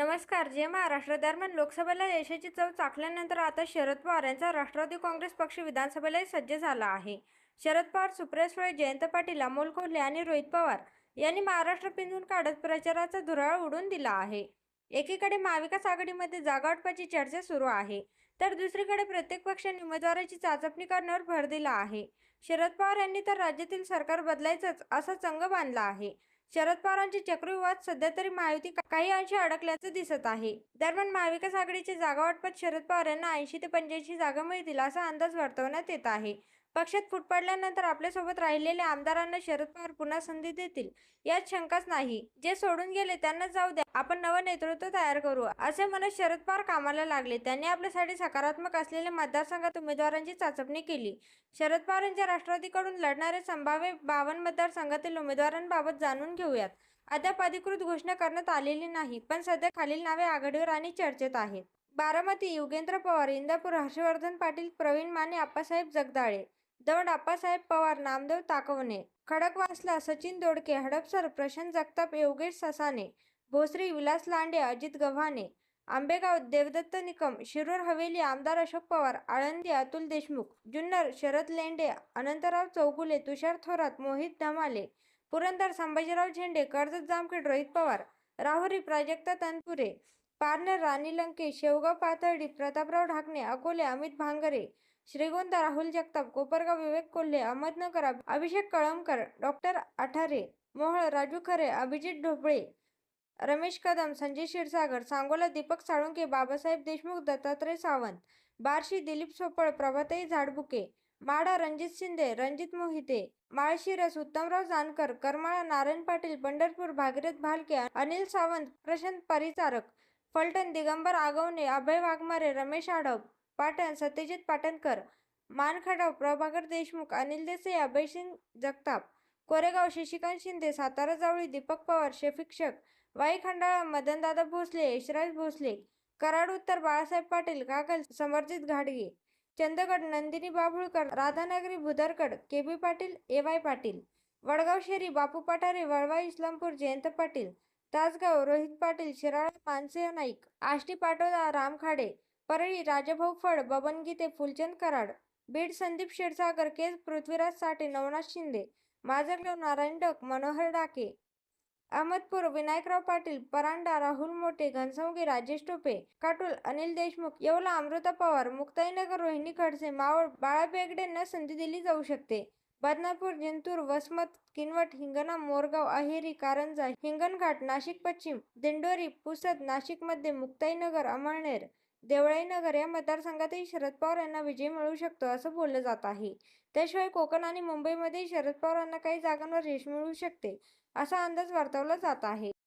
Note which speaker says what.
Speaker 1: नमस्कार जे महाराष्ट्र दरम्यान लोकसभेला यशाची चव चाखल्यानंतर आता शरद पवार यांचा राष्ट्रवादी काँग्रेस पक्ष विधानसभेलाही सज्ज झाला आहे. शरद पवार सुप्रिया सुळे जयंत पाटील अमोल कोल्हे आणि रोहित पवार यांनी महाराष्ट्र पिंजून काढत प्रचाराचा धुराळ उडून दिला आहे. एकीकडे महाविकास आघाडीमध्ये जागावाटपाची चर्चा सुरू आहे तर दुसरीकडे प्रत्येक पक्षाने उमेदवाराची चाचपणी करण्यावर भर दिला आहे. शरद पवार यांनी तर राज्यातील सरकार बदलायचंच असा चंग बांधला आहे. शरद पवारांचे चक्रव्यूहात सध्या तरी महायुती काही अंशी अडकल्याचं दिसत आहे. दरम्यान महाविकास आघाडीचे जागा वाटपात शरद पवार यांना ऐंशी ते पंच्याऐंशी जागा मिळतील असा अंदाज वर्तवण्यात येत आहे. पक्षात फूट पडल्यानंतर आपल्यासोबत राहिलेल्या आमदारांना शरद पवार पुन्हा संधी देतील यात शंकाच नाही. जे सोडून गेले त्यांना जाऊ द्या आपण नवं नेतृत्व तयार करू. असे म्हणत शरद पवार कामाला लागले. त्यांनी आपल्यासाठी सकारात्मक असलेल्या मतदारसंघात उमेदवारांची चाचपणी केली. शरद पवार यांच्या राष्ट्रवादीकडून लढणारे संभाव्य बावन्न मतदारसंघातील उमेदवारांबाबत जाणून घेऊयात. अद्याप अधिकृत घोषणा करण्यात आलेली नाही पण सध्या खालील नावे आघाडीवर आणि चर्चेत आहेत. बारामती युगेंद्र पवार इंदापूर हर्षवर्धन पाटील प्रवीण माने आप्पासाहेब जगदाळे दौंड आप्पासाहेब पवार नामदेव ताकवणे खडकवासला सचिन दोडके हडपसर प्रशांत जगताप योगेश ससाने भोसरी विलास लांडे अजित गव्हाणे आंबेगाव देवदत्त निकम शिरूर हवेली आमदार अशोक पवार आळंदी अतुल देशमुख जुन्नर शरद लेंडे अनंतराव चौगुले तुषार थोरात मोहित धमाले पुरंदर संभाजीराव झेंडे कर्जत जामखेड रोहित पवार राहुरी प्राजक्ता तनपुरे पारनेर राणी लंके शेवगाव पाथर्डी प्रतापराव ढाकणे अकोले अमित भांगरे श्रीगोंदा राहुल जगताप कोपरगाव विवेक कोल्हे अहमदनगर अभिषेक कळमकर डॉक्टर आठारे मोहळ राजू खरे अभिजित ढोबळे रमेश कदम संजय क्षीरसागर सांगोला दीपक साळुंके बाबासाहेब देशमुख दत्तात्रय सावंत बार्शी दिलीप सोपळ प्रभाताई झाडबुके माडा रणजित शिंदे रणजित मोहिते माळशिरस उत्तमराव जानकर करमाळा नारायण पाटील पंढरपूर भागीरथ भालके अनिल सावंत प्रशांत परिचारक फलटण दिगंबर आगवणे अभय वाघमारे रमेश आढव पाटण सत्यजित पाटणकर मानखडाव प्रभाकर देशमुख अनिल देसाई अभयसिंग जगताप कोरेगाव शशिकांत शिंदे सातारा जावळी दीपक पवार शफिक शेख वाई खंडाळा मदनदादा भोसले यशराज भोसले कराड उत्तर बाळासाहेब पाटील कागल समर्जित घाडगे Chandgad Nandini Babhulkar Radhanagari Bhudargad K B Patil A Y Patil Vadgaon Sheri Bapu Pathare Walwa Islampur Jayant Patil Tasgaon Rohit Patil Shirala मानसे नाईक आष्टी पाटोदा राम खाडे परळी राजभाऊ फड बबन गीते फुलचंद कराड बीड संदीप क्षीरसागर केस पृथ्वीराज साठे नवनाथ शिंदे माजरगाव नारायण डक मनोहर डाके अहमदपूर विनायकराव पाटील परांडा राहुल मोठे घनसंगी राजेश टोपे काटोल अनिल देशमुख येवला अमृता पवार मुक्ताईनगर रोहिणी खडसे मावळ बाळा बेगडेंना संधी दिली जाऊ शकते. बदनापूर जिंतूर वसमत किनवट हिंगणा मोरगाव अहेरी कारंजा हिंगणघाट नाशिक पश्चिम दिंडोरी पुसद नाशिकमध्ये मुक्ताईनगर अमळनेर देवळाईनगर या मतदारसंघातही शरद पवार यांना विजय मिळू शकतो असं बोललं जात आहे. त्याशिवाय कोकण आणि मुंबईमध्येही शरद पवार यांना काही जागांवर यश मिळू शकते असा अंदाज वर्तवला जात आहे.